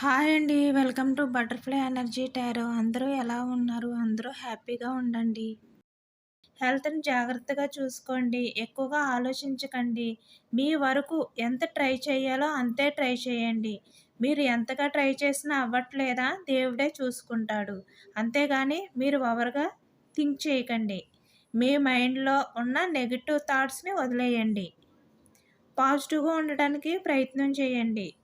Hi అండి. Welcome to Butterfly Energy Tarot. అందరూ ఎలా ఉన్నారు? అందరూ హ్యాపీగా ఉండండి. హెల్త్ని జాగ్రత్తగా చూసుకోండి. ఎక్కువగా ఆలోచించకండి. మీ వరకు ఎంత ట్రై చేయాలో అంతే ట్రై చేయండి. మీరు ఎంతగా ట్రై చేసినా అవ్వట్లేదా? దేవుడే చూసుకుంటాడు. అంతేగాని మీరు ఓవర్గా థింక్ చేయకండి. మీ మైండ్లో ఉన్న నెగిటివ్ థాట్స్ని వదిలేయండి. పాజిటివ్గా ఉండడానికి ప్రయత్నం చేయండి.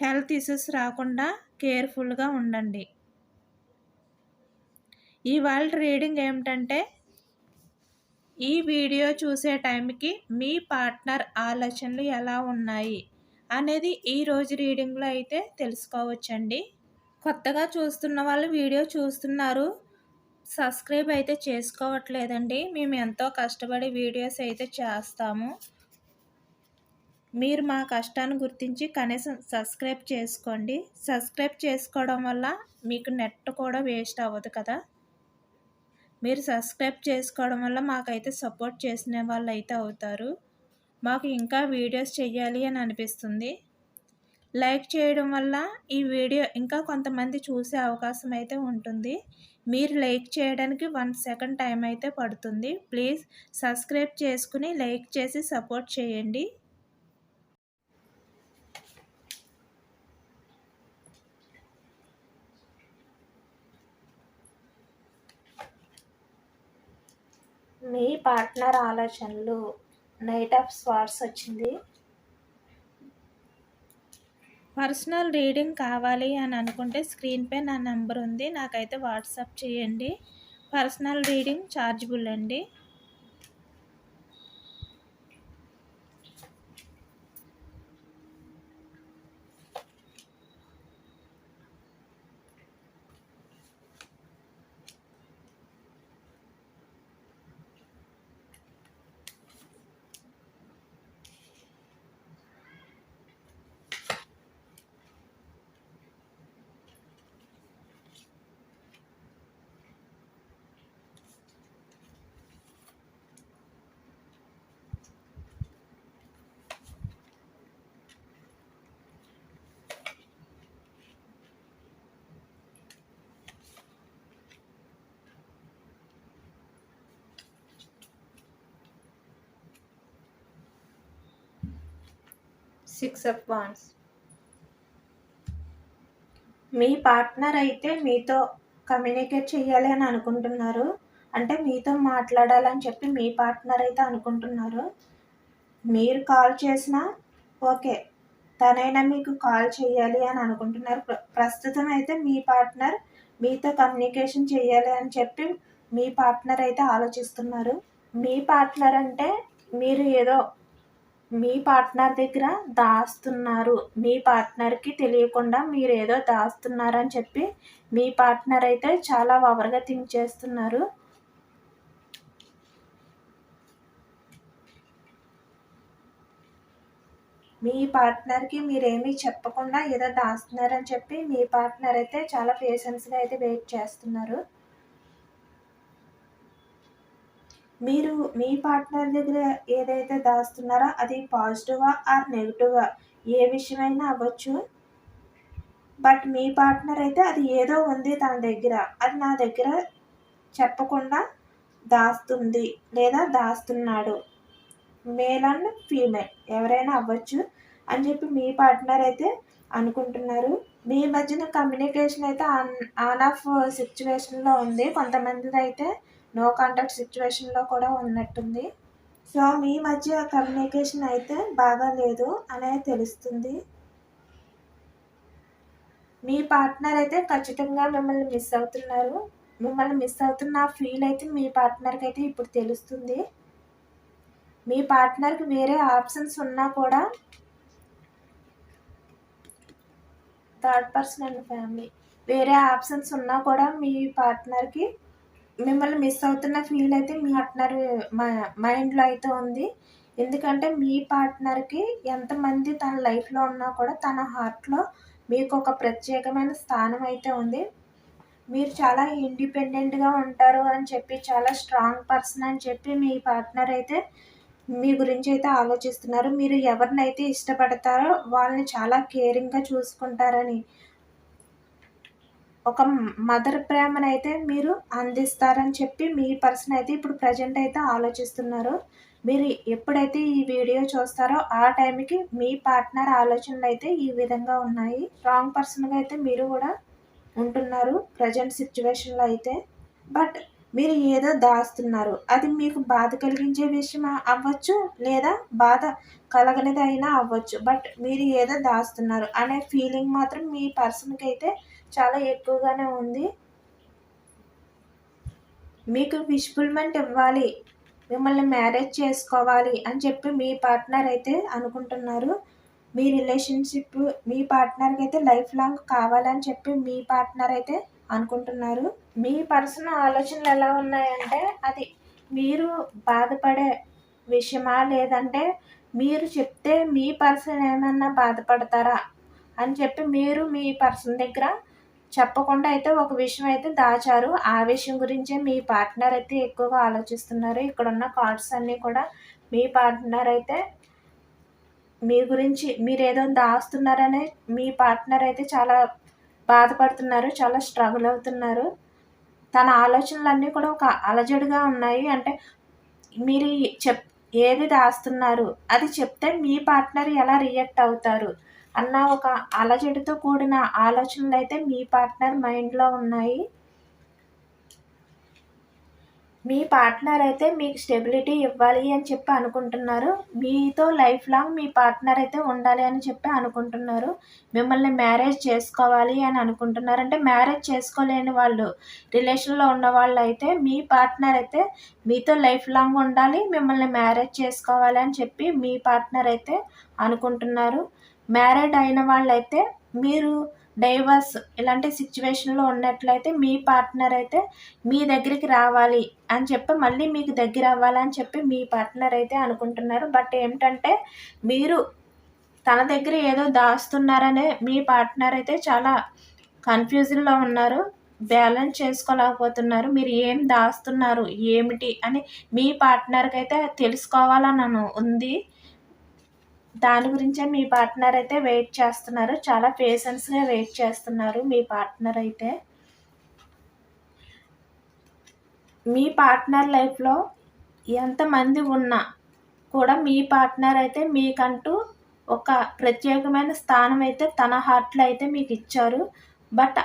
హెల్త్ ఇష్యూస్ రాకుండా కేర్ఫుల్గా ఉండండి. ఇవాళ రీడింగ్ ఏమిటంటే ఈ వీడియో చూసే టైంకి మీ పార్ట్నర్ ఆలోచనలు ఎలా ఉన్నాయి అనేది ఈ రోజు రీడింగ్లో అయితే తెలుసుకోవచ్చండి. కొత్తగా చూస్తున్న వాళ్ళు వీడియో చూస్తున్నారు సబ్స్క్రైబ్ అయితే చేసుకోవట్లేదండి. మేము ఎంతో కష్టపడి వీడియోస్ అయితే చేస్తాము. మీరు మా కష్టాన్ని గుర్తించి కనీసం సబ్స్క్రైబ్ చేసుకోండి. సబ్స్క్రైబ్ చేసుకోవడం వల్ల మీకు నెట్ కూడా వేస్ట్ అవ్వదు కదా. మీరు సబ్స్క్రైబ్ చేసుకోవడం వల్ల మాకైతే సపోర్ట్ చేసిన వాళ్ళు అయితే అవుతారు. మాకు ఇంకా వీడియోస్ చేయాలి అని అనిపిస్తుంది. లైక్ చేయడం వల్ల ఈ వీడియో ఇంకా కొంతమంది చూసే అవకాశం అయితే ఉంటుంది. మీరు లైక్ చేయడానికి వన్ సెకండ్ టైం అయితే పడుతుంది. ప్లీజ్ సబ్స్క్రైబ్ చేసుకుని లైక్ చేసి సపోర్ట్ చేయండి. మీ పార్ట్నర్ ఆలోచనలు నైట్ ఆఫ్ స్వార్ట్స్ వచ్చింది. పర్సనల్ రీడింగ్ కావాలి అని అనుకుంటే స్క్రీన్పై నా నెంబర్ ఉంది. నాకైతే వాట్సాప్ చేయండి. పర్సనల్ రీడింగ్ ఛార్జబుల్ అండి. సిక్స్ ఆఫ్ వాన్స్ మీ పార్ట్నర్ అయితే మీతో కమ్యూనికేట్ చేయాలి అని అనుకుంటున్నారు. అంటే మీతో మాట్లాడాలని చెప్పి మీ పార్ట్నర్ అయితే అనుకుంటున్నారు. మీరు కాల్ చేసినా ఓకే తనైనా మీకు కాల్ చేయాలి అని అనుకుంటున్నారు. ప్రస్తుతం అయితే మీ పార్ట్నర్ మీతో కమ్యూనికేషన్ చేయాలి అని చెప్పి మీ పార్ట్నర్ అయితే ఆలోచిస్తున్నారు. మీ పార్ట్నర్ అంటే మీరు ఏదో మీ పార్ట్నర్ దగ్గర దాస్తున్నారు. మీ పార్ట్నర్కి తెలియకుండా మీరు ఏదో దాస్తున్నారని చెప్పి మీ పార్ట్నర్ అయితే చాలా ఓవర్గా థింక్ చేస్తున్నారు. మీ పార్ట్నర్కి మీరేమీ చెప్పకుండా ఏదో దాస్తున్నారని చెప్పి మీ పార్ట్నర్ అయితే చాలా పేషెన్స్గా అయితే వెయిట్ చేస్తున్నారు. మీరు మీ పార్ట్నర్ దగ్గర ఏదైతే దాస్తున్నారో అది పాజిటివా ఆర్ నెగిటివా? ఏ విషయమైనా అవ్వచ్చు. బట్ మీ పార్ట్నర్ అయితే అది ఏదో ఉంది తన దగ్గర. అది నా దగ్గర చెప్పకుండా దాస్తుంది లేదా దాస్తున్నాడు. Male and female. ఎవరైనా అవ్వచ్చు అని చెప్పి మీ పార్ట్నర్ అయితే అనుకుంటున్నారు. మీ మధ్యన కమ్యూనికేషన్ అయితే ఆన్ ఆన్ ఆఫ్ సిచ్యువేషన్లో ఉంది. కొంతమంది అయితే నో కాంటాక్ట్ సిచ్యువేషన్లో కూడా ఉన్నట్టుంది. సో మీ మధ్య కమ్యూనికేషన్ అయితే బాగా లేదు అనేది తెలుస్తుంది. మీ పార్ట్నర్ అయితే ఖచ్చితంగా మిమ్మల్ని మిస్ అవుతున్నారు. మిమ్మల్ని మిస్ అవుతున్న ఫీల్ అయితే మీ పార్ట్నర్కి అయితే ఇప్పుడు తెలుస్తుంది. మీ పార్ట్నర్కి వేరే ఆప్షన్స్ ఉన్నా కూడా థర్డ్ పర్సన్ అండ్ ఫ్యామిలీ వేరే ఆప్షన్స్ ఉన్నా కూడా మీ పార్ట్నర్కి మిమ్మల్ని మిస్ అవుతున్న ఫీల్ అయితే మీ పార్ట్నర్ మైండ్లో అయితే ఉంది. ఎందుకంటే మీ పార్ట్నర్కి ఎంతమంది తన లైఫ్లో ఉన్నా కూడా తన హార్ట్లో మీకు ఒక ప్రత్యేకమైన స్థానం అయితే ఉంది. మీరు చాలా ఇండిపెండెంట్గా ఉంటారు అని చెప్పి చాలా స్ట్రాంగ్ పర్సన్ అని చెప్పి మీ పార్ట్నర్ అయితే మీ గురించి అయితే ఆలోచిస్తున్నారు. మీరు ఎవరినైతే ఇష్టపడతారో వాళ్ళని చాలా కేరింగ్గా చూసుకుంటారని ఒక మదర్ ప్రేమనైతే మీరు అందిస్తారని చెప్పి మీ పర్సన్ అయితే ఇప్పుడు ప్రజెంట్ అయితే ఆలోచిస్తున్నారు. మీరు ఎప్పుడైతే ఈ వీడియో చూస్తారో ఆ టైంకి మీ పార్ట్నర్ ఆలోచనలు అయితే ఈ విధంగా ఉన్నాయి. రాంగ్ పర్సన్గా అయితే మీరు కూడా ఉంటున్నారు ప్రజెంట్ సిచ్యువేషన్లో అయితే. బట్ మీరు ఏదో దాస్తున్నారు. అది మీకు బాధ కలిగించే విషయం అవ్వచ్చు లేదా బాధ కలగనిదైనా అవ్వచ్చు. బట్ మీరు ఏదో దాస్తున్నారు అనే ఫీలింగ్ మాత్రం మీ పర్సన్కి అయితే చాలా ఎక్కువగానే ఉంది. మీకు విష్ఫుల్మెంట్ ఇవ్వాలి. మిమ్మల్ని మ్యారేజ్ చేసుకోవాలి అని చెప్పి మీ పార్ట్నర్ అయితే అనుకుంటున్నారు. మీ రిలేషన్షిప్ మీ పార్ట్నర్కి అయితే లైఫ్ లాంగ్ కావాలని చెప్పి మీ పార్ట్నర్ అయితే అనుకుంటున్నారు. మీ పర్సన్ ఆలోచనలు ఎలా ఉన్నాయంటే అది మీరు బాధపడే విషయమా లేదంటే మీరు చెప్తే మీ పర్సన్ ఏమన్నా బాధపడతారా అని చెప్పి మీరు మీ పర్సన్ దగ్గర చెప్పకుండా అయితే ఒక విషయం అయితే దాచారు. ఆ విషయం గురించే మీ పార్ట్నర్ అయితే ఎక్కువగా ఆలోచిస్తున్నారు. ఇక్కడ ఉన్న కార్డ్స్ అన్నీ కూడా మీ పార్ట్నర్ అయితే మీ గురించి మీరు ఏదో దాస్తున్నారనే మీ పార్ట్నర్ అయితే చాలా బాధపడుతున్నారు. చాలా స్ట్రగుల్ అవుతున్నారు. తన ఆలోచనలన్నీ కూడా ఒక అలజడిగా ఉన్నాయి. అంటే మీరు చెప్ ఏది దాస్తున్నారు అది చెప్తే మీ పార్ట్నర్ ఎలా రియాక్ట్ అవుతారు? అన్న ఒక అలజడితో కూడిన ఆలోచనలు అయితే మీ పార్ట్నర్ మైండ్లో ఉన్నాయి. మీ పార్ట్నర్ అయితే మీకు స్టెబిలిటీ ఇవ్వాలి అని చెప్పి అనుకుంటున్నారు. మీతో లైఫ్ లాంగ్ మీ పార్ట్నర్ అయితే ఉండాలి అని చెప్పి అనుకుంటున్నారు. మిమ్మల్ని మ్యారేజ్ చేసుకోవాలి అని అనుకుంటున్నారు. అంటే మ్యారేజ్ చేసుకోలేని వాళ్ళు రిలేషన్లో ఉన్న వాళ్ళు అయితే మీ పార్ట్నర్ అయితే మీతో లైఫ్ లాంగ్ ఉండాలి మిమ్మల్ని మ్యారేజ్ చేసుకోవాలి అని చెప్పి మీ పార్ట్నర్ అయితే అనుకుంటున్నారు. మ్యారీడ్ అయిన వాళ్ళైతే మీరు డైవర్స్ ఇలాంటి సిచ్యువేషన్లో ఉన్నట్లయితే మీ పార్ట్నర్ అయితే మీ దగ్గరికి రావాలి అని చెప్పి మళ్ళీ మీకు దగ్గర అవ్వాలని చెప్పి మీ పార్ట్నర్ అయితే అనుకుంటున్నారు. బట్ ఏమిటంటే మీరు తన దగ్గర ఏదో దాస్తున్నారనే మీ పార్ట్నర్ అయితే చాలా కన్ఫ్యూజన్లో ఉన్నారు. బ్యాలెన్స్ చేసుకోలేకపోతున్నారు. మీరు ఏం దాస్తున్నారు? ఏమిటి? అని మీ పార్ట్నర్కి అయితే తెలుసుకోవాలని ఉంది. దాని గురించే మీ పార్ట్నర్ అయితే వెయిట్ చేస్తున్నారు. చాలా పేషెన్స్గా వెయిట్ చేస్తున్నారు మీ పార్ట్నర్ అయితే. మీ పార్ట్నర్ లైఫ్లో ఎంతమంది ఉన్నా కూడా మీ పార్ట్నర్ అయితే మీకంటూ ఒక ప్రత్యేకమైన స్థానం అయితే తన హార్ట్లో అయితే మీకు ఇచ్చారు. బట్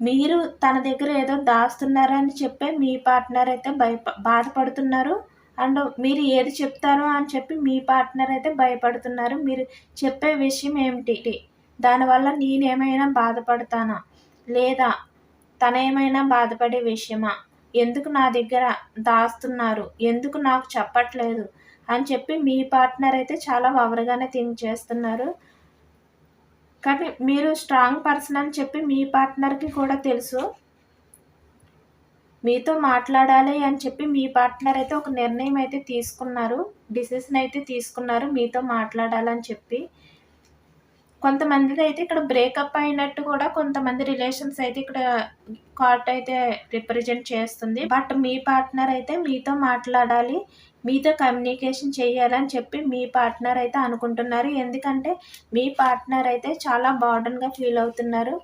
మీరు తన దగ్గర ఏదో దాస్తున్నారని చెప్పే మీ పార్ట్నర్ అయితే భయ బాధపడుతున్నారు. అండ్ మీరు ఏది చెప్తారో అని చెప్పి మీ పార్ట్నర్ అయితే భయపడుతున్నారు. మీరు చెప్పే విషయం ఏమిటి? దానివల్ల నేనేమైనా బాధపడతానా? లేదా తన ఏమైనా బాధపడే విషయమా? ఎందుకు నా దగ్గర దాస్తున్నారు? ఎందుకు నాకు చెప్పట్లేదు? అని చెప్పి మీ పార్ట్నర్ అయితే చాలా వవరగానే థింక్ చేస్తున్నారు. కానీ మీరు స్ట్రాంగ్ పర్సన్ అని చెప్పి మీ పార్ట్నర్కి కూడా తెలుసు. మీతో మాట్లాడాలి అని చెప్పి మీ పార్ట్నర్ అయితే ఒక నిర్ణయం అయితే తీసుకున్నారు. డిసిషన్ అయితే తీసుకున్నారు మీతో మాట్లాడాలని చెప్పి. కొంతమందిది అయితే ఇక్కడ బ్రేకప్ అయినట్టు కూడా కొంతమంది రిలేషన్స్ అయితే ఇక్కడ కార్ట్ అయితే రిప్రజెంట్ చేస్తుంది. బట్ మీ పార్ట్నర్ అయితే మీతో మాట్లాడాలి మీతో కమ్యూనికేషన్ చేయాలని చెప్పి మీ పార్ట్నర్ అయితే అనుకుంటున్నారు. ఎందుకంటే మీ పార్ట్నర్ అయితే చాలా బార్డన్గా ఫీల్ అవుతున్నారు.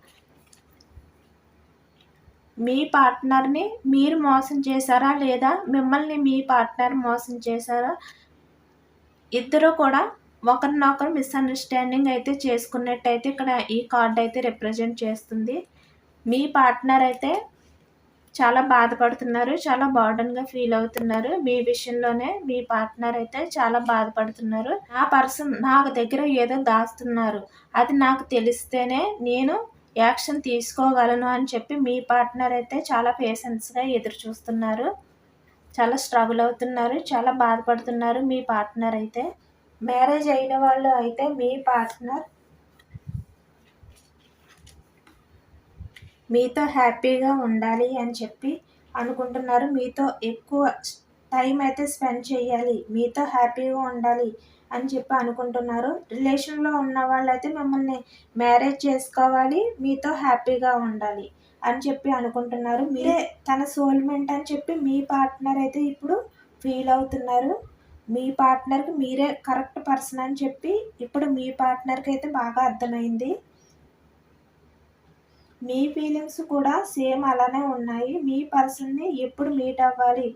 మీ పార్ట్నర్ని మీరు మోసం చేశారా లేదా? మిమ్మల్ని మీ పార్ట్నర్ మోసం చేశారా? ఇద్దరు కూడా ఒకరినొకరు మిస్అండర్స్టాండింగ్ అయితే చేసుకున్నట్టయితే ఇక్కడ ఈ కార్డ్ అయితే రిప్రజెంట్ చేస్తుంది. మీ పార్ట్నర్ అయితే చాలా బాధపడుతున్నారు చాలా బార్డన్గా ఫీల్ అవుతున్నారు. మీ విషయంలోనే మీ పార్ట్నర్ అయితే చాలా బాధపడుతున్నారు. ఆ పర్సన్ నాకు దగ్గర ఏదో దాస్తున్నారు. అది నాకు తెలిస్తేనే నేను యాక్షన్ తీసుకోగలను అని చెప్పి మీ పార్ట్నర్ అయితే చాలా పేషెన్స్గా ఎదురు చూస్తున్నారు. చాలా స్ట్రగుల్ అవుతున్నారు చాలా బాధపడుతున్నారు మీ పార్ట్నర్ అయితే. మ్యారేజ్ అయిన వాళ్ళు అయితే మీ పార్ట్నర్ మీతో హ్యాపీగా ఉండాలి అని చెప్పి అనుకుంటున్నారు. మీతో ఎక్కువ టైం అయితే స్పెండ్ చేయాలి. మీతో హ్యాపీగా ఉండాలి. అని చెప్పి అనుకుంటున్నారు. రిలేషన్లో ఉన్న వాళ్ళైతే మిమ్మల్ని మ్యారేజ్ చేసుకోవాలి మీతో హ్యాపీగా ఉండాలి అని చెప్పి అనుకుంటున్నారు. మీరే తన సోల్మెంట్ అని చెప్పి మీ పార్ట్నర్ అయితే ఇప్పుడు ఫీల్ అవుతున్నారు. మీ పార్ట్నర్కి మీరే కరెక్ట్ పర్సన్ అని చెప్పి ఇప్పుడు మీ పార్ట్నర్కి అయితే బాగా అర్థమైంది. మీ ఫీలింగ్స్ కూడా సేమ్ అలానే ఉన్నాయి. మీ పర్సన్ని ఎప్పుడు మీట్ అవ్వాలి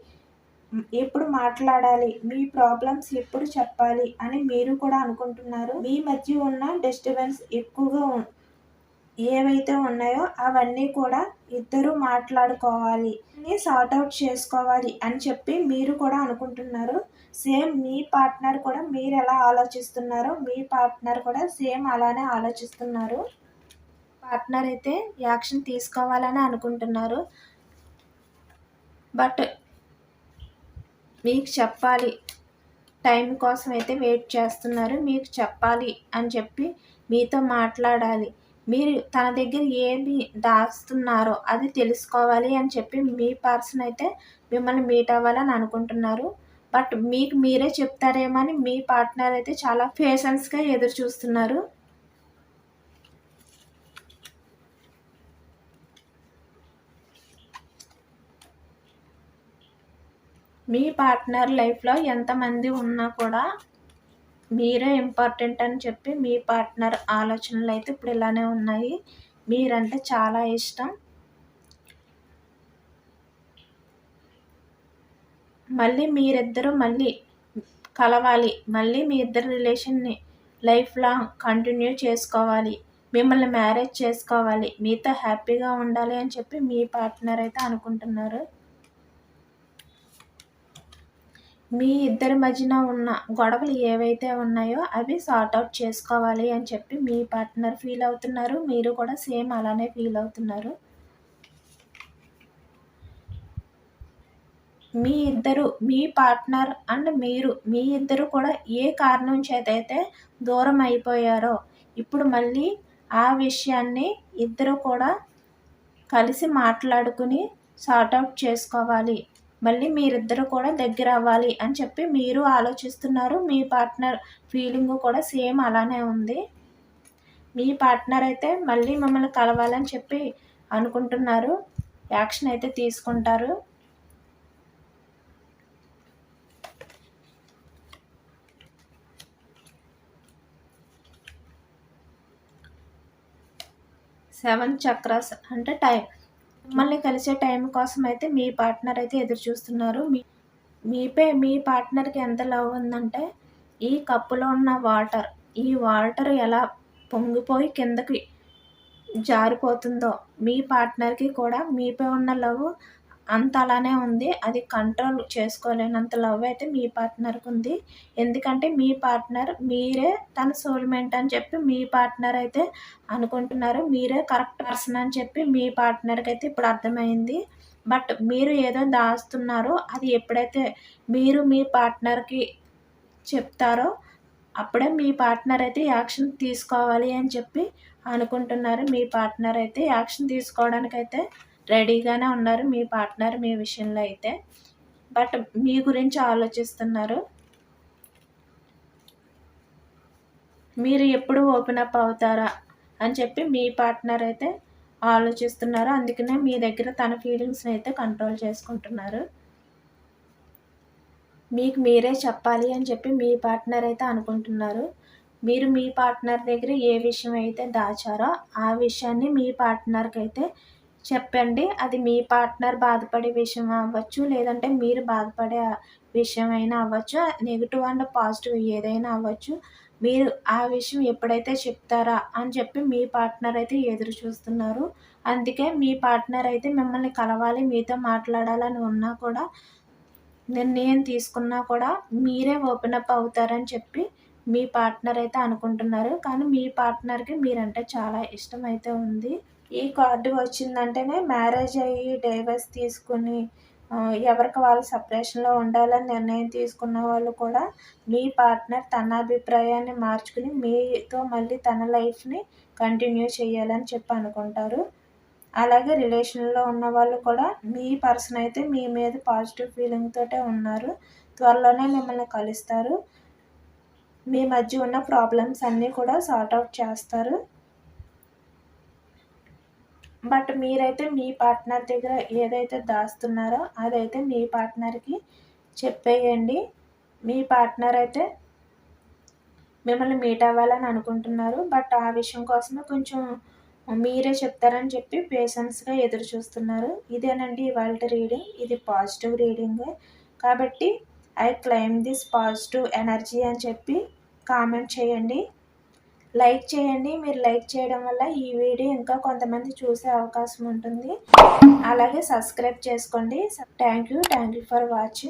ఎప్పుడు మాట్లాడాలి? మీ ప్రాబ్లమ్స్ ఎప్పుడు చెప్పాలి? అని మీరు కూడా అనుకుంటున్నారు. మీ మధ్య ఉన్న డిస్టర్బెన్స్ ఎక్కువగా ఏవైతే ఉన్నాయో అవన్నీ కూడా ఇద్దరు మాట్లాడుకోవాలి. సార్ట్ అవుట్ చేసుకోవాలి అని చెప్పి మీరు కూడా అనుకుంటున్నారు. సేమ్ మీ పార్ట్నర్ కూడా మీరు ఎలా ఆలోచిస్తున్నారో మీ పార్ట్నర్ కూడా సేమ్ అలానే ఆలోచిస్తున్నారు. పార్ట్నర్ అయితే యాక్షన్ తీసుకోవాలని అనుకుంటున్నారు. బట్ మీకు చెప్పాలి. టైం కోసం అయితే వెయిట్ చేస్తున్నారు. మీకు చెప్పాలి అని చెప్పి మీతో మాట్లాడాలి. మీరు తన దగ్గర ఏమి దాస్తున్నారో అది తెలుసుకోవాలి అని చెప్పి మీ పర్సన్ అయితే మిమ్మల్ని మీట్ అవ్వాలని అనుకుంటున్నారు. బట్ మీకు మీరే చెప్తారేమో అని మీ పార్ట్నర్ అయితే చాలా పేషెన్స్గా ఎదురు చూస్తున్నారు. మీ పార్ట్నర్ లైఫ్లో ఎంతమంది ఉన్నా కూడా మీరే ఇంపార్టెంట్ అని చెప్పి మీ పార్ట్నర్ ఆలోచనలు అయితే ఇప్పుడు ఇలానే ఉన్నాయి. మీరంటే చాలా ఇష్టం. మళ్ళీ మీరిద్దరూ మళ్ళీ కలవాలి. మళ్ళీ మీ ఇద్దరు రిలేషన్ని లైఫ్ లాంగ్ కంటిన్యూ చేసుకోవాలి. మిమ్మల్ని మ్యారేజ్ చేసుకోవాలి. మీతో హ్యాపీగా ఉండాలి అని చెప్పి మీ పార్ట్నర్ అయితే అనుకుంటున్నారు. మీ ఇద్దరి మధ్యన ఉన్న గొడవలు ఏవైతే ఉన్నాయో అవి సార్ట్ అవుట్ చేసుకోవాలి అని చెప్పి మీ పార్ట్నర్ ఫీల్ అవుతున్నారు. మీరు కూడా సేమ్ అలానే ఫీల్ అవుతున్నారు. మీ ఇద్దరు మీ పార్ట్నర్ అండ్ మీరు మీ ఇద్దరు కూడా ఏ కారణం చేతైతే దూరం అయిపోయారో ఇప్పుడు మళ్ళీ ఆ విషయాన్ని ఇద్దరు కూడా కలిసి మాట్లాడుకుని సార్ట్ అవుట్ చేసుకోవాలి. మళ్ళీ మీరిద్దరు కూడా దగ్గర అవ్వాలి అని చెప్పి మీరు ఆలోచిస్తున్నారు. మీ పార్ట్నర్ ఫీలింగ్ కూడా సేమ్ అలానే ఉంది. మీ పార్ట్నర్ అయితే మళ్ళీ మమ్మల్ని కలవాలని చెప్పి అనుకుంటున్నారు. యాక్షన్ అయితే తీసుకుంటారు. సెవెన్ చక్రాస్ అంటే టైం. మిమ్మల్ని కలిసే టైం కోసం అయితే మీ పార్ట్నర్ అయితే ఎదురు చూస్తున్నారు. మీ మీపై మీ పార్ట్నర్కి ఎంత లవ్ ఉందంటే ఈ కప్పులో ఉన్న వాటర్ ఈ వాటర్ ఎలా పొంగిపోయి కిందకి జారిపోతుందో మీ పార్ట్నర్కి కూడా మీపై ఉన్న లవ్ అంత అలానే ఉంది. అది కంట్రోల్ చేసుకోలేనంత లవ్ అయితే మీ పార్ట్నర్కి ఉంది. ఎందుకంటే మీ పార్ట్నర్ మీరే తన సోల్మెంట్ అని చెప్పి మీ పార్ట్నర్ అయితే అనుకుంటున్నారు. మీరే కరెక్ట్ పర్సన్ అని చెప్పి మీ పార్ట్నర్కి అయితే ఇప్పుడు అర్థమైంది. బట్ మీరు ఏదో దాస్తున్నారో అది ఎప్పుడైతే మీరు మీ పార్ట్నర్కి చెప్తారో అప్పుడే మీ పార్ట్నర్ అయితే యాక్షన్ తీసుకోవాలి అని చెప్పి అనుకుంటున్నారు. మీ పార్ట్నర్ అయితే యాక్షన్ తీసుకోవడానికి అయితే రెడీగానే ఉన్నారు మీ పార్ట్నర్ మీ విషయంలో అయితే. బట్ మీ గురించి ఆలోచిస్తున్నారు. మీరు ఎప్పుడు ఓపెన్ అప్ అవుతారా అని చెప్పి మీ పార్ట్నర్ అయితే ఆలోచిస్తున్నారు. అందుకనే మీ దగ్గర తన ఫీలింగ్స్ని అయితే కంట్రోల్ చేసుకుంటున్నారు. మీకు మీరే చెప్పాలి అని చెప్పి మీ పార్ట్నర్ అయితే అనుకుంటున్నారు. మీరు మీ పార్ట్నర్ దగ్గర ఏ విషయం అయితే దాచారో ఆ విషయాన్ని మీ పార్ట్నర్కి అయితే చెప్పండి. అది మీ పార్ట్నర్ బాధపడే విషయం అవ్వచ్చు లేదంటే మీరు బాధపడే విషయం అయినా అవ్వచ్చు. నెగిటివ్ అండ్ పాజిటివ్ ఏదైనా అవ్వచ్చు. మీరు ఆ విషయం ఎప్పుడైతే చెప్తారా అని చెప్పి మీ పార్ట్నర్ అయితే ఎదురు చూస్తున్నారు. అందుకే మీ పార్ట్నర్ అయితే మిమ్మల్ని కలవాలి మీతో మాట్లాడాలని ఉన్నా కూడా నిర్ణయం తీసుకున్నా కూడా మీరే ఓపెన్ అప్ అవుతారని చెప్పి మీ పార్ట్నర్ అయితే అనుకుంటున్నారు. కానీ మీ పార్ట్నర్కి మీరంటే చాలా ఇష్టం అయితే ఉంది. ఈ కార్డు వచ్చిందంటేనే మ్యారేజ్ అయ్యి డైవర్స్ తీసుకుని ఎవరికి వాళ్ళు సపరేషన్లో ఉండాలని నిర్ణయం తీసుకున్న వాళ్ళు కూడా మీ పార్ట్నర్ తన అభిప్రాయాన్ని మార్చుకుని మీతో మళ్ళీ తన లైఫ్ని కంటిన్యూ చేయాలని చెప్పి అనుకుంటారు. అలాగే రిలేషన్లో ఉన్న వాళ్ళు కూడా మీ పర్సన్ అయితే మీ మీద పాజిటివ్ ఫీలింగ్ తోటే ఉన్నారు. త్వరలోనే మిమ్మల్ని కలుస్తారు. మీ మధ్య ఉన్న ప్రాబ్లమ్స్ అన్నీ కూడా సార్ట్ అవుట్ చేస్తారు. బట్ మీరైతే మీ పార్ట్నర్ దగ్గర ఏదైతే దాస్తున్నారో అదైతే మీ పార్ట్నర్కి చెప్పేయండి. మీ పార్ట్నర్ అయితే మిమ్మల్ని మీట్ అవ్వాలని అనుకుంటున్నారు. బట్ ఆ విషయం కోసమే కొంచెం మీరే చెప్తారని చెప్పి పేషెన్స్గా ఎదురు చూస్తున్నారు. ఇదేనండి ఇవాళ రీడింగ్. ఇది పాజిటివ్ రీడింగ్. కాబట్టి I claim this positive energy అని చెప్పి కామెంట్ చేయండి. లైక్ చేయండి. మీరు లైక్ చేయడం వల్ల ఈ వీడియో ఇంకా కొంతమంది చూసే అవకాశం ఉంటుంది. అలాగే సబ్స్క్రైబ్ చేసుకోండి. Thank you. Thank you for watching.